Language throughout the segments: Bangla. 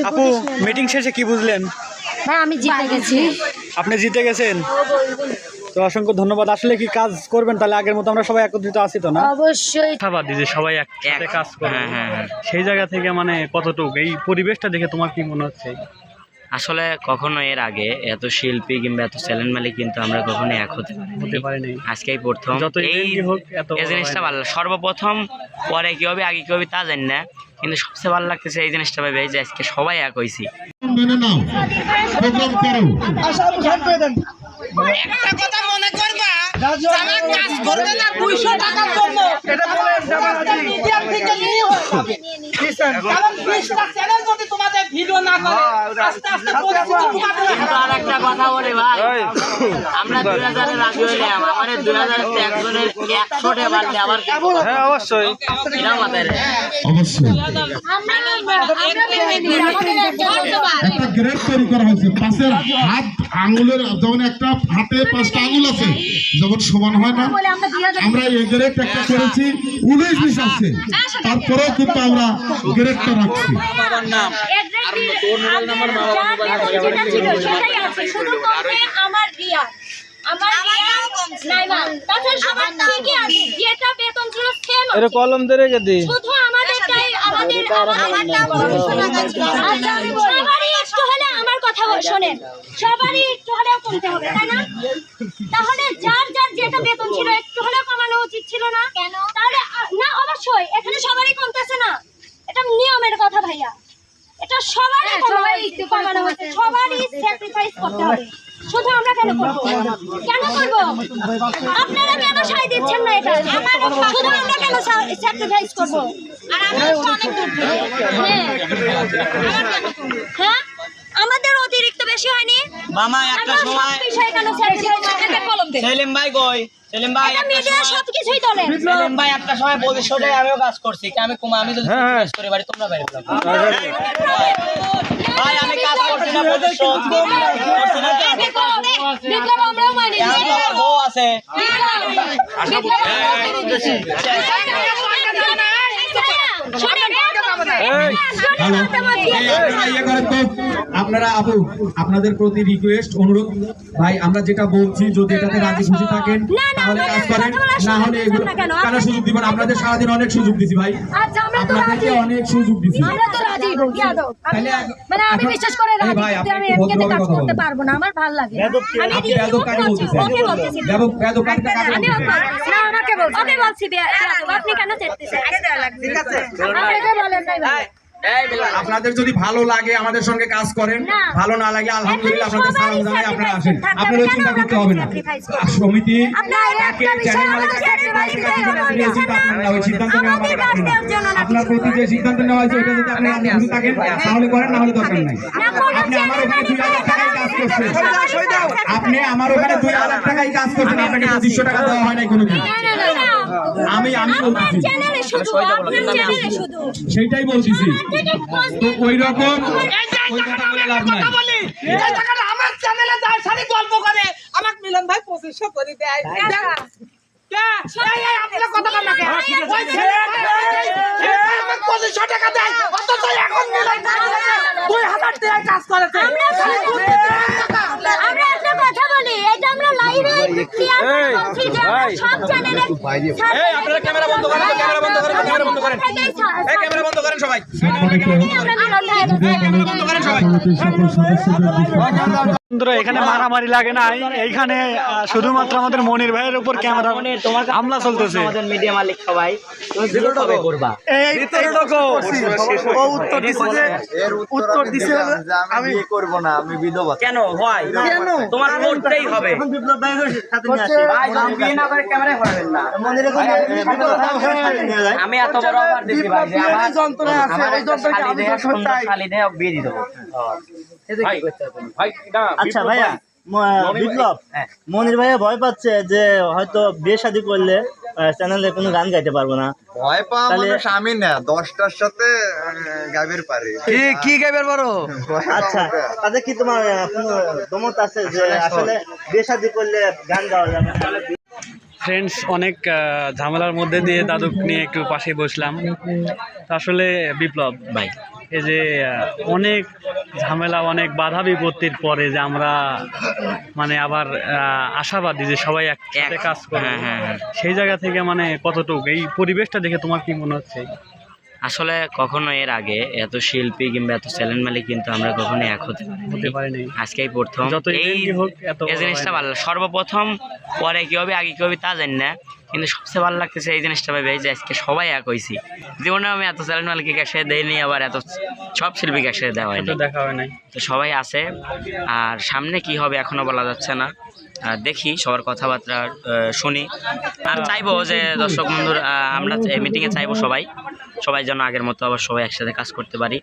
আপু মিটিং শেষে কি বুঝলেন? ভাই আমি জিতে গেছি। আপনি জিতে গেছেন। তো অসংখ্য ধন্যবাদ। আসলে কি কাজ করবেন? তাহলে আগের মতো আমরা সবাই একত্রিত আছি তো না? অবশ্যই। আশাবাদী যে সবাই একসাথে কাজ করে হ্যাঁ, হ্যাঁ, হ্যাঁ। সেই জায়গা থেকে মানে কতটুকু? এই পরিবেশটা দেখে তোমার কি মনে হচ্ছে? আসলে কখনো এর আগে এত শিল্পী কিংবা এত চ্যালেঞ্জ মালিক কিন্তু আমরা কখনো এক হতে হতে পারিনি। আজকেই প্রথম। যত এই event-ই হোক, এত এই বড় জিনিসটা ভালো। সর্বপ্রথম পরে কি হবে আগে কি হবে তা জানি না। কিন্তু সবচেয়ে ভালো লাগতেছে এই জিনিসটা ভাবে যে আজকে সবাই এক হয়েছি মেনে নাও। প্রোগ্রাম করো একটা কথা মনে করবা? যারা কাজ করবে না দুইশো টাকার জন্য মিডিয়াম থেকে নিয়ে হয়ে যাবে। কারণ বিশটা চ্যানেল যদি তোমাদের ভিডিও না করে আস্তে আস্তে কিন্তু আর একটা কথা বলি ভাই। আমরা দুই হাজারের রাজি হইলাম। আমাদের দুই হাজার একজনের একশো বাড়লে আবার হ্যাঁ অবশ্যই। মাথায় অবশ্যই। একটা। গ্রেড তৈরি করা হয়েছে। পাশের হাত আঙুলের যেমন একটা হাতে পাঁচটা আঙুল আছে যেমন সমান হয় না। আমরা আমরা এই গ্রেড একটা করেছি উনিশ বিশ আছে। তারপরেও কিন্তু আমরা গ্রেডটা রাখছি। আছে এটা কলম শুধু আমাদেরটাই আমাদের। সবারই একটু হলে আমার কথা শোনেন সবারই একটু হলেও কমতে হবে তাই না? তাহলে যার যার যেটা বেতন ছিল একটু হলেও কমানো উচিত ছিল না? কেন? তাহলে না অবশ্যই এখানে সবারই কমতেছে না। এটা নিয়মের কথা ভাইয়া। এটা হচ্ছে। সবারই স্যাক্রিফাইস করতে হবে। শুধু আমরা কেন করব? কেন করব? আপনারা কেন সাই দিচ্ছেন না এটা? শুধু আমরা কেন স্যাক্রিফাইস করব? আর আমাদের অনেক দূর হ্যাঁ। হ্যাঁ। বেশি হয়নি মামা একটা সময় বিষয়ে কেন স্যাক্রিফাইস কলম দেন সেলিম ভাই কই সেলিম ভাই এটা একটা সময় সব কিছুই তোলে সেলিম ভাই একটা সময় পঁচিশশো টাকা আমিও কাজ করছি আমি কুমা আমি যদি কাজ করে বাড়ি তোমরা বাড়ি ভাই আমি কাজ করছি না পঁচিশশো মানি বউ আছে এই আপনারা ইয়ে আপনারা আপু আপনাদের প্রতি রিকোয়েস্ট অনুরোধ। ভাই আমরা যেটা বলছি যদি এটাতে রাজি খুশি থাকেন তাহলে কাজ করেন। না হলে এগুলো কেন? সুযোগ দিবেন? আপনাদের সারাদিন অনেক সুযোগ দিছি ভাই। আচ্ছা আপনাদেরকে অনেক সুযোগ দিছি আমরা তো রাজি ইয়াদব মানে আমি বিশ্বাস করে রাজি আপনি আমি এমকেতে কাজ করতে পারব না আমার ভালো লাগে আমি আপনি কাকে বলতেছি। কাকে কাকে আমি। না, আমাকে বলছি। ওকে বলছি, কেন বলেন নাই ভাই। আপনাদের যদি ভালো লাগে আমাদের সঙ্গে কাজ করেন ভালো না লাগে আলহামদুলিল্লাহ এখানে আপনাদের সালাম জানাই আপনারা আসেন চিন্তা করতে হবে না সমিতি আপনার প্রতি যে সিদ্ধান্ত নেওয়া হয়েছে ওটা যদি আপনি থাকেন তাহলে করেন না হলে দরকার নাই আপনি আমার ওখানে দুই হাজার টাকায় কাজ করছেন আপনি আমার ওখানে দুই হাজার টাকায় কাজ করছেন আপনাকে পঁচিশশো টাকা দেওয়া হয় নাই কোনোদিন। আমি আমি বলতেছি সেইটাই বলতেছি তো ওই রকম লাভ নাই। আমার চ্যানেলে যায় সারি গল্প করে। আমাকে মিলন ভাই পঁচিশশো করে দেয়। দেখ। কে? এই, এই, আপনারা কথা বলেন না কে? ওই ছেলে, এই, এই, আমাকে 2500 টাকা দেয়, অথচ এখন মিলন ভাই বলেছে, দুই হাজার টাকায় কাজ করেছে। খালি দুই টাকা। আমরা একটা কথা বলি। এটা আমরা লাইভে ক্লিয়ার করছি যে আমরা সব চ্যানেলে এই আপনারা ক্যামেরা বন্ধ করেন ক্যামেরা বন্ধ করেন ক্যামেরা বন্ধ করেন। এই ক্যামেরা বন্ধ করেন সবাই। বন্ধুরা এখানে মারামারি লাগে না এইখানে শুধুমাত্র আমাদের মনির ভাইয়ের উপর ক্যামেরা তোমার হামলা চলতেছে। আমাদের মিডিয়া মালিক সবাই। তুমি ভিডিও কবে করবা? এই ও উত্তর দিছে যে উত্তর দিছে আমি বিয়ে করব না আমি বিধবা। কেন? হয় তোমার করতেই হবে। ভাই বিয়ে না করে ক্যামেরায় করাবেন না। আমি এত বড় অফার দিছি ভাই যে আমার আমার একটা শালি দেয়া সুন্দর বিয়ে দিয়ে দেবো। আচ্ছা ভাইয়া বিপ্লব হ্যাঁ। মনির ভাইয়া ভয় পাচ্ছে যে হয়তো বিয়ে শাদী করলে চ্যানেলে কোনো গান গাইতে পারব না। ভয় পাওয়া মানুষ আমি না দশটার সাথে গাবের পারে। কি গাইবার পারো? আচ্ছা তাতে কি তোমার কোনো দমত আছে যে আসলে বিয়ে শাদী করলে গান গাওয়া যাবে ফ্রেন্ডস অনেক আহ, ঝামেলার মধ্যে দিয়ে দাদুক নিয়ে একটু পাশে বসলাম। আসলে বিপ্লব ভাই এই যে অনেক ঝামেলা অনেক বাধা বিপত্তির পরে যে আমরা মানে আবার আহ, আশাবাদী যে সবাই একসাথে কাজ করে হ্যাঁ, হ্যাঁ, হ্যাঁ। সেই জায়গা থেকে মানে কতটুকু? এই পরিবেশটা দেখে তোমার কি মনে হচ্ছে? আসলে কখনো এর আগে এত শিল্পী কিংবা এত চ্যালেঞ্জ মালিক কিন্তু আমরা কখনো এক হতে পারি হতে পারেনি। আজকেই প্রথম। এই জিনিসটা ভালো সর্বপ্রথম পরে কি হবে আগে কি হবে তা জানি না। কিন্তু সবচেয়ে ভালো লাগতেছে এই জিনিসটা ভাবে যে আজকে সবাই এক হয়েছি জীবনে আমি এত চ্যালেঞ্জ মালিককে একসাথে দেয়নি আবার এত সব শিল্পীকে একসাথে দেওয়া হয়নি। দেখা হয় নাই। তো সবাই আছে। আর সামনে কি হবে এখনও বলা যাচ্ছে না। আর দেখি সবার কথাবার্তা শুনি। আর চাইব যে দর্শক বন্ধুর আমরা এই মিটিংয়ে চাইব সবাই। সবাই যেন আগের মতো আবার সবাই একসাথে কাজ করতে পারি।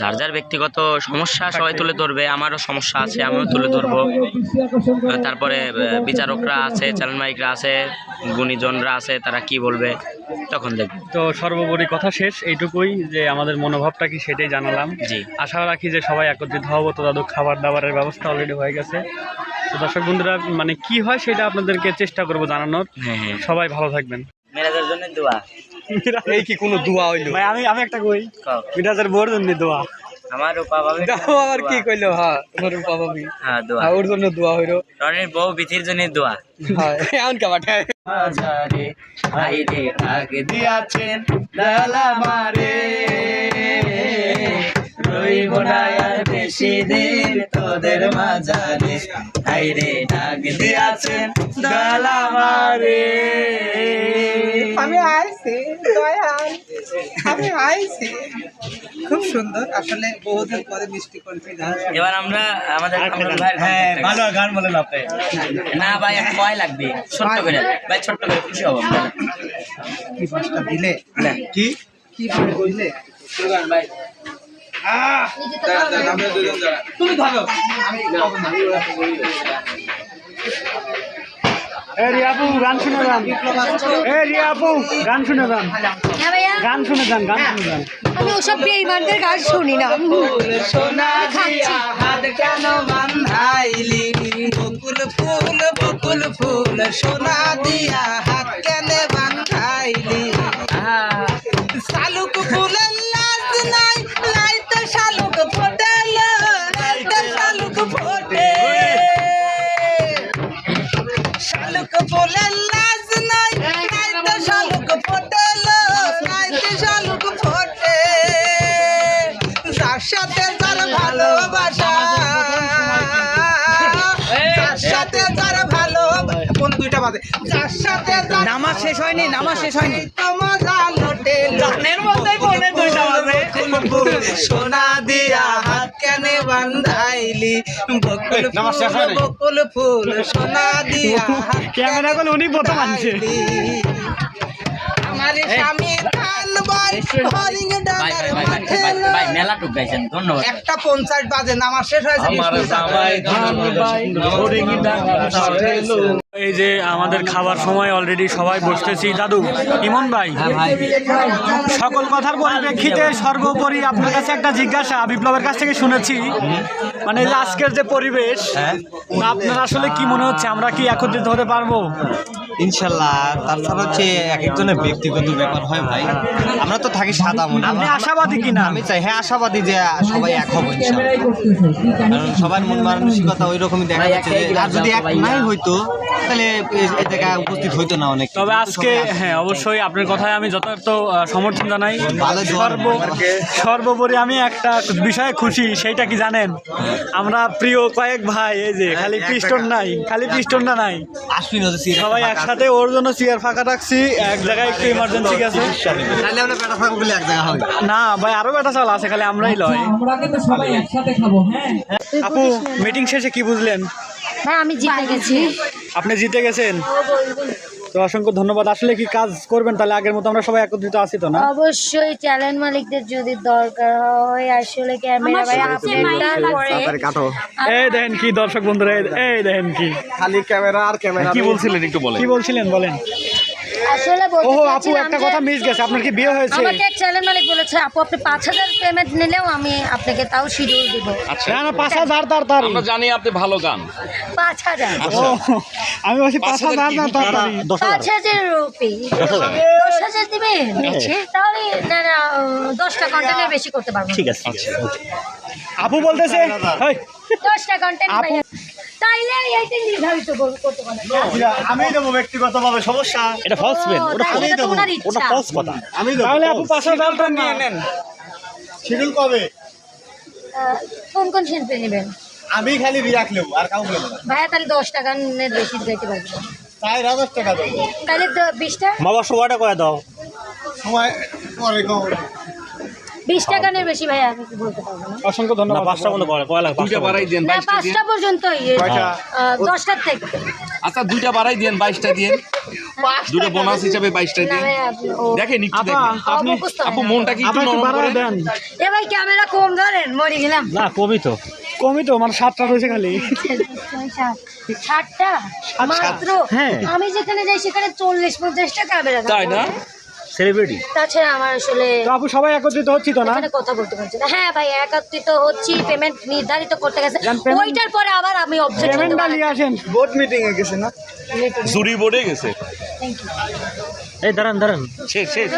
যার যার ব্যক্তিগত সমস্যা সবাই তুলে ধরবে আমারও সমস্যা আছে আমিও তুলে ধরবো। তারপরে বিচারকরা আছে চ্যানেল মালিকরা আছে গুণীজনরা আছে তারা কি বলবে তখন দেখব। তো সর্বোপরি কথা শেষ এইটুকুই যে আমাদের মনোভাবটা কি সেটাই জানালাম। জি। আশা রাখি যে সবাই একত্রিত হব তো দাদু খাবার দাবারের ব্যবস্থা অলরেডি হয়ে গেছে। তো দর্শক বন্ধুরা মানে কি হয় সেটা আপনাদেরকে চেষ্টা করব জানানোর। হ্যাঁ হ্যাঁ। সবাই ভালো থাকবেন। মেয়েদের জন্য দোয়া। এই কি কোনো দোয়া হইল? ভাই আমি আমি একটা কই। মিরাজের বোর জন্য দোয়া। আমার রূপা ভাবে আবার কি কইলো? হ্যাঁ তোমার বাবা মি হ্যাঁ দোয়া। ওর জন্য দোয়া হইল। রনির বউ বিথির জন্য দোয়া। হ্যাঁ এমন কা বাটায় মাঝারে আইরে আগে দিয়াছেন ডালা মারে। রইব না আর বেশি দিন তোদের মাঝারে। আইরে ডাক দিয়াছেন ডালা মারে। আমি আইছি দয়াল আমি আইছি। খুব সুন্দর আসলে বহুদিন পরে মিষ্টি কণ্ঠে গান এবার আমরা আমাদের হ্যাঁ ভালো গান বলেন আপনি। না ভাই ভয় লাগবে ছোট্ট করে। ভাই ছোট্ট করে খুশি হব কি পাঁচটা দিলে? কি? কি পাঁচ দিলে? ভাই। তুমি ধরো। এ রিয়াপু গান শুনে যান। এ রিয়াপু গান শুনে যান। হ্যাঁ গান শুনে যান গান শুনে যান। আমি ওসব বেঈমানদের গান শুনি না। সোনা খাচ্ছি। হাত কেন বান্ধাইলি বকুল ফুল বকুল ফুল। সোনা দিয়া হাত কেন বান্ধাইলি সাথে যার ভালোবাসা। যার সাথে যার ভালো কোন দুইটা বাজে? যার সাথে যার নামাজ শেষ হয়নি নামাজ শেষ হয়নি। মজা লোটে গানের মধ্যে পড়ে দুইটা বাজে। সোনা দিয়া হাত কেনে বান্ধাইলি। বকুল ফুল বকুল ফুল। সোনা দিয়া ক্যামেরা উনি প্রথম আনছে। মেলা টুক গাইছেন ধন্যবাদ। একটা পঞ্চাশ বাজে নামাজ শেষ হয়েছে এই যে আমাদের খাবার সময় অলরেডি সবাই বসতেছি। দাদু ইমন ভাই সকল কথার পরিপ্রেক্ষিতে সর্বোপরি আপনার কাছে একটা জিজ্ঞাসা বিপ্লবের কাছ থেকে শুনেছি। মানে এই যে আজকের যে পরিবেশ আপনার আসলে কি মনে হচ্ছে? আমরা কি একত্রিত হতে পারব? ইনশাল্লাহ তারপর হচ্ছে এক একজনের ব্যক্তিগত ব্যাপার হয় ভাই। আমরা তো থাকি সাদা মনে আপনি আশাবাদী কিনা? আমি চাই হ্যাঁ আশাবাদী যে সবাই এক হব ইনশাল্লাহ। কারণ সবার মন মানসিকতা ওই রকমই দেখা যাচ্ছে আর যদি এক নাই হইতো তাহলে এই জায়গায় উপস্থিত হইতো না অনেক। তবে আজকে হ্যাঁ অবশ্যই আপনার কথায় আমি যথার্থ সমর্থন জানাই। ভালো সর্ব সর্বোপরি আমি একটা বিষয়ে খুশি সেইটা কি জানেন? আমরা প্রিয় কয়েক ভাই এই যে খালি পিস্টন নাই খালি পিস্টনটা নাই। আসবি না একসাথে ওর জন্য চেয়ার ফাঁকা রাখছি এক জায়গায় একটু ইমার্জেন্সি গেছে না ভাই আরও বেটা চাল আছে খালি আমরাই লয়। আমরা কিন্তু সবাই একসাথে খাব হ্যাঁ? আপু মিটিং শেষে কি বুঝলেন? ভাই আমি জিতে গেছি। আপনি জিতে গেছেন? তো অসংখ্য ধন্যবাদ। আসলে কি কাজ করবেন? তাহলে আগের মতো আমরা সবাই একত্রিত আছি তো না? অবশ্যই চ্যানেল মালিকদের যদি দরকার হয় আসলে ক্যামেরা ভাই কাটো। এই দেখেন কি দর্শক বন্ধুরা এই- এই দেখেন কি। খালি ক্যামেরা আর ক্যামেরা কি বলছিলেন একটু বলেন। কি বলছিলেন বলেন? আসলে ওহো আপু একটা কথা মিস গেছে আপনার কি বিয়ে হয়েছে? আমাকে এক চ্যানেল মালিক বলেছে আপু আপনি পাঁচ হাজার পেমেন্ট নিলেও আমি আপনাকে তাও শিডিউল দিব। না না পাঁচ হাজার তাড়াতাড়ি আমরা জানি আপনি ভালো গান। পাঁচ হাজার। ও আমি বলছি পাঁচ হাজার না তাড়াতাড়ি পাঁচ হাজার রুপি। দশ হাজার। দিবেন? তাহলে না না কন্টেন্টের বেশি করতে পারব। ঠিক আছে আপু বলতেছে হেই, দশটা কন্টেন্ট আপু- এইটা নির্ধারিত করতে পারেন আমি দেবো ব্যক্তিগতভাবে সমস্যা? এটা ফলস পেন ওটা তাই এটা তো ওনার কথা। আমি দেবো তাহলে আপু পাঁচ হাজারটা নিয়ে নেন। শিডিউল কবে? কোন কোন শিল্পী নেবেন? আমি খালি বিরাট নেব আর কাউকে নেব না। ভাইয়া তাহলে দশ টাকার বেশি দিতে পারব। চার হাজার টাকা দেবো। তাহলে বিশটা? বাবা সময়টা করে দাও। সময় পরে কম বিশ টাকা বেশি ভাইয়া আমি কি বলতে পারব না। অসংখ্য ধন্যবাদ। পাঁচটা করে কয়লা দুইটা বাড়াই দেন না পাঁচটা পর্যন্তই। দশটার থেকে। আচ্ছা দুইটা বাড়াই দেন বাইশটা দিন দুটো বোনাস হিসাবে বাইশটা দেখেন একটু দেখেন। আপনি আপু মনটা কি একটু নরম করে দেন এ ভাই ক্যামেরা কম ধরেন মরে গেলাম। না কমই তো। কমই তো মানে সাতটা রয়েছে খালি। মাত্র? হ্যাঁ। আমি যেখানে যাই সেখানে চল্লিশ পঞ্চাশটা ক্যামেরা তাই না? সেলিব্রিটি তাছাড়া আমার আসলে তো আপু সবাই একত্রিত হচ্ছি তো না? এখানে কথা বলতে পারছি না। হ্যাঁ ভাই একত্রিত হচ্ছি পেমেন্ট নির্ধারিত করতে গেছে। ওইটার পরে আবার আমি অবজেক্ট পেমেন্টটা নিয়ে আসেন। বোর্ড মিটিং এ গেছে না? জুরি বোর্ডে গেছে। থ্যাংক ইউ এই দাঁড়ান দাঁড়ান। শেষ শেষ।